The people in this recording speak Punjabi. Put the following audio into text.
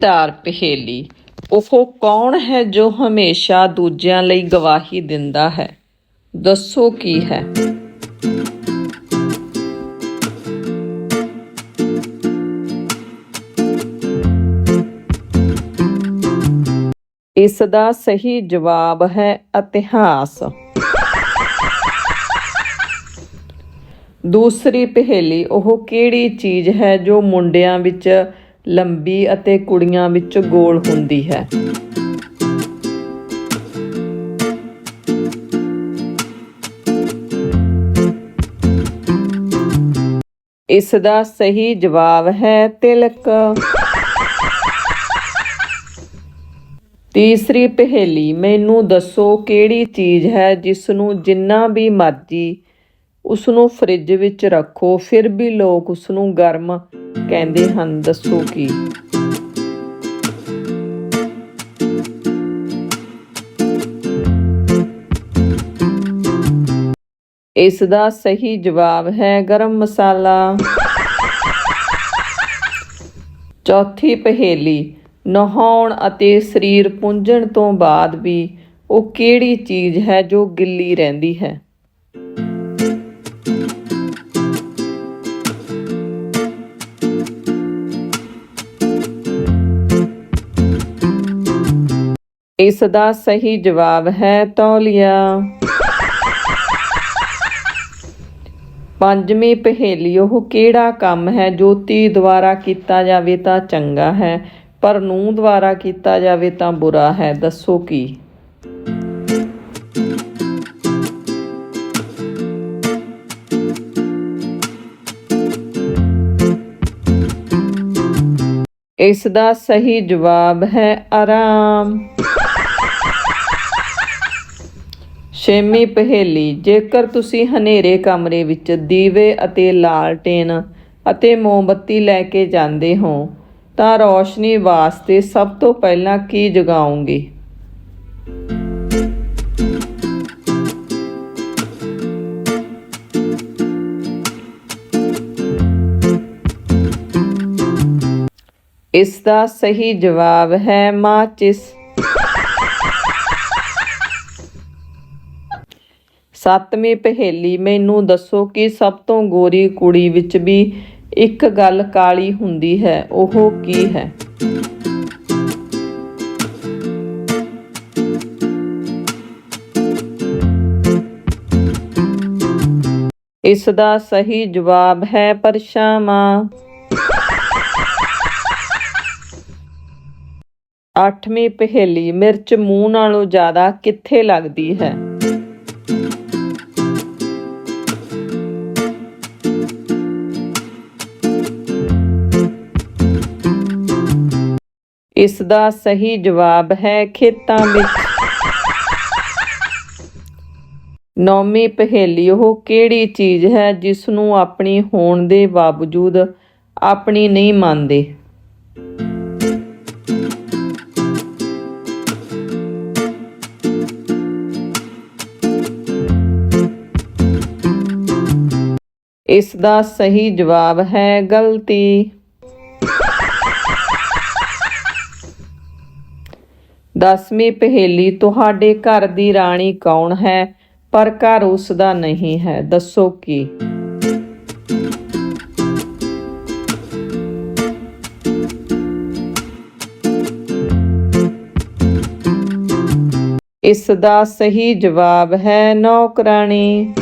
ਧਾਰ ਪਹੇਲੀ। ਉਹ ਕੌਣ ਹੈ ਜੋ ਹਮੇਸ਼ਾ ਦੂਜਿਆਂ ਲਈ ਗਵਾਹੀ ਦਿੰਦਾ ਹੈ? ਦੱਸੋ ਕੀ ਹੈ? ਇਸ ਦਾ ਸਹੀ ਜਵਾਬ ਹੈ ਇਤਿਹਾਸ। ਦੂਸਰੀ ਪਹੇਲੀ, ਉਹ ਕਿਹੜੀ ਚੀਜ਼ ਹੈ ਜੋ ਮੁੰਡਿਆਂ ਵਿੱਚ ਲੰਬੀ ਅਤੇ ਕੁੜੀਆਂ ਵਿੱਚ ਗੋਲ ਹੁੰਦੀ ਹੈ। ਇਸ ਦਾ ਸਹੀ ਜਵਾਬ ਹੈ ਤਿਲਕ। ਤੀਸਰੀ ਪਹੇਲੀ, ਮੈਨੂੰ ਦੱਸੋ ਕਿਹੜੀ ਚੀਜ਼ ਹੈ ਜਿਸ ਨੂੰ ਜਿੰਨਾ ਵੀ ਮਰਜ਼ੀ ਉਸ ਨੂੰ ਫ੍ਰਿਜ ਵਿੱਚ ਰੱਖੋ, ਫਿਰ ਵੀ ਲੋਕ ਉਸ ਨੂੰ ਗਰਮ ਕਹਿੰਦੇ ਹਨ, ਦੱਸੋ ਕੀ? ਇਸ ਦਾ ਸਹੀ ਜਵਾਬ ਹੈ ਗਰਮ ਮਸਾਲਾ। ਚੌਥੀ ਪਹੇਲੀ, ਨਹਾਉਣ ਅਤੇ ਸਰੀਰ ਪੁੰਝਣ ਤੋਂ ਬਾਅਦ ਵੀ ਉਹ ਕਿਹੜੀ ਚੀਜ਼ ਹੈ ਜੋ ਗਿੱਲੀ ਰਹਿੰਦੀ ਹੈ? ਇਸ ਦਾ ਸਹੀ ਜਵਾਬ ਹੈ ਤੌਲੀਆ। ਪੰਜਵੀਂ ਪਹੇਲੀ, ਉਹ ਕਿਹੜਾ ਕੰਮ ਹੈ ਜੋ ਧੀ ਦੁਆਰਾ ਕੀਤਾ ਜਾਵੇ ਤਾਂ ਚੰਗਾ ਹੈ, ਪਰ ਨੂੰ ਦੁਆਰਾ ਕੀਤਾ ਜਾਵੇ ਤਾਂ ਬੁਰਾ ਹੈ, ਦੱਸੋ ਕੀ? ਇਸ ਦਾ ਸਹੀ ਜਵਾਬ ਹੈ ਆਰਾਮ। ਛੇਵੀਂ ਪਹੇਲੀ, ਜੇਕਰ ਤੁਸੀਂ ਹਨੇਰੇ ਕਮਰੇ ਵਿੱਚ ਦੀਵੇ ਅਤੇ ਲਾਲਟੇਨ ਅਤੇ ਮੋਮਬੱਤੀ ਲੈ ਕੇ ਜਾਂਦੇ ਹੋ, ਤਾਂ ਰੌਸ਼ਨੀ ਵਾਸਤੇ ਸਭ ਤੋਂ ਪਹਿਲਾਂ ਕੀ ਜਗਾਓਗੇ? ਇਸ ਦਾ ਸਹੀ ਜਵਾਬ ਹੈ ਮਾਚਿਸ। ਸੱਤਵੀਂ ਪਹੇਲੀ, ਮੈਨੂੰ ਦੱਸੋ ਕਿ ਸਭ ਤੋਂ ਗੋਰੀ ਕੁੜੀ ਵਿੱਚ ਵੀ ਇੱਕ ਗੱਲ ਕਾਲੀ ਹੁੰਦੀ ਹੈ, ਉਹ ਕੀ ਹੈ? ਇਸ ਦਾ ਸਹੀ ਜਵਾਬ ਹੈ ਪਰਛਾਵਾਂ। ਅੱਠਵੀਂ ਪਹੇਲੀ ਮਿਰਚ ਮੂੰਹ ਨਾਲੋਂ ਜ਼ਿਆਦਾ ਕਿੱਥੇ ਲੱਗਦੀ ਹੈ? ਇਸ ਦਾ ਸਹੀ ਜਵਾਬ ਹੈ ਖੇਤਾਂ ਵਿੱਚ। ਨੌਵੀਂ ਪਹੇਲੀ ਉਹ ਕਿਹੜੀ ਚੀਜ਼ ਹੈ ਜਿਸ ਨੂੰ ਆਪਣੀ ਹੋਣ ਦੇ ਬਾਵਜੂਦ ਆਪਣੀ ਨਹੀਂ ਮੰਨਦੇ? ਇਸ ਦਾ ਸਹੀ ਜਵਾਬ ਹੈ ਗਲਤੀ। ਦਸਵੀਂ ਪਹੇਲੀ, ਤੁਹਾਡੇ ਘਰ ਦੀ ਰਾਣੀ ਕੌਣ ਹੈ? ਪਰ ਘਰ ਉਸ ਦਾ ਨਹੀਂ ਹੈ, ਦੱਸੋ ਕੀ? ਇਸ ਦਾ ਸਹੀ ਜਵਾਬ ਹੈ ਨੌਕਰਾਣੀ।